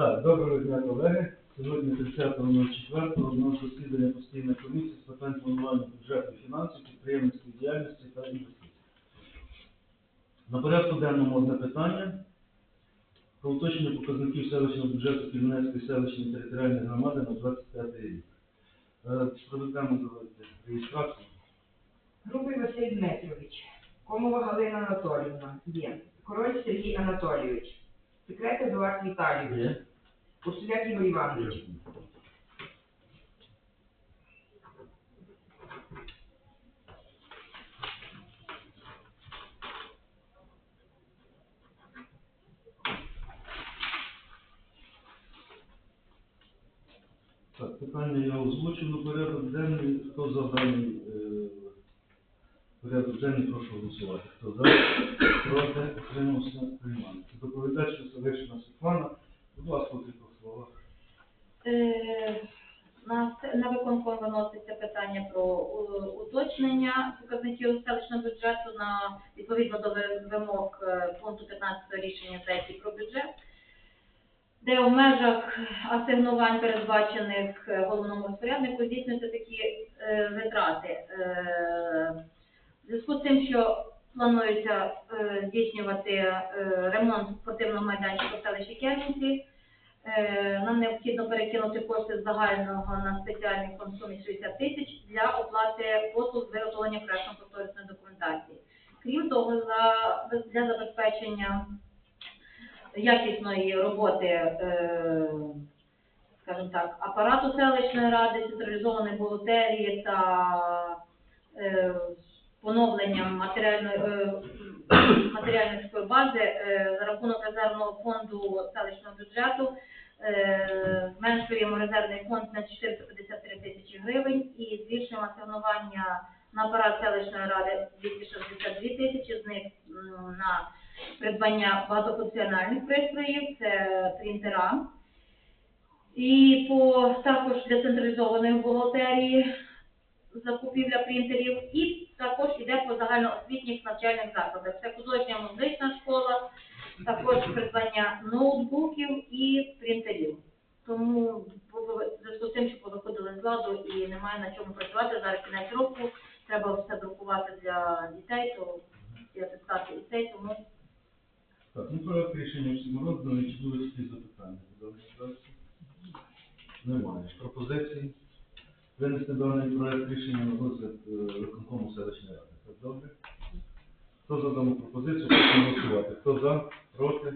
Так, доброго дня, колеги. Сьогодні 30.04 у нас засідання постійної комісії з питань планування бюджету фінансів, підприємницької діяльності та інвестицій. На порядку денному одне питання про уточнення показників селищного бюджету Кільменецької селищної територіальної громади на 25 рік. Е, Проведемо давайте реєстрацію. Грубий Василь Дмитрович, Комова Галина Анатоліївна, є. Король Сергій Анатолійович, Секрет Едуард Віталійович, Є. Урсуляк Ігор Іванович. Так, питання я озвучив на порядок денний. Хто за даний е, порядок денний, прошу голосувати. Хто за, проти, утримався, приймається. Доповідач Селищна Світлана, будь ласка, На, виконком виноситься питання про е, уточнення показників селищного бюджету на відповідно до вимог е, пункту 15 рішення сесії про бюджет, де в межах асигнувань, передбачених е, головному розпоряднику, здійснюються такі витрати. В зв'язку з тим, що планується здійснювати ремонт спортивного майданчика в селищі Е, Нам необхідно перекинути кошти з загального на спеціальний фонд сумі 60 тисяч для оплати послуг з виготовлення проектно-кошторисної документації. Крім того, для забезпечення якісної роботи, е, скажімо так, апарату селищної ради, централізованої бухгалтерії та е, поновленням матеріальної, е, матеріальної бази е, за рахунок резервного фонду селищного бюджету е, зменшуємо резервний фонд на 453 тисячі гривень і збільшуємо асигнування на апарат селищної ради 262 тисячі, з них на придбання багатофункціональних пристроїв, це принтера. І по також для централізованої бухгалтерії закупівля принтерів, і загальноосвітніх навчальних закладах. Це художня музична школа, також придбання ноутбуків і принтерів. Тому зв'язку з тим, що повиходили з ладу і немає на чому працювати зараз кінець року, треба все друкувати для дітей, то і атестати дітей, тому Так, ну проект рішення всім розданий. Чи будуть якісь запитання? Немає. Пропозиції? Винести даний проект рішення на розгляд е, виконкому селищної ради. Добре? Хто за дану пропозицію, прошу голосувати. Хто за, проти,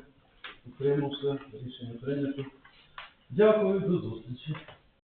утримався, рішення прийнято. Дякую, до зустрічі.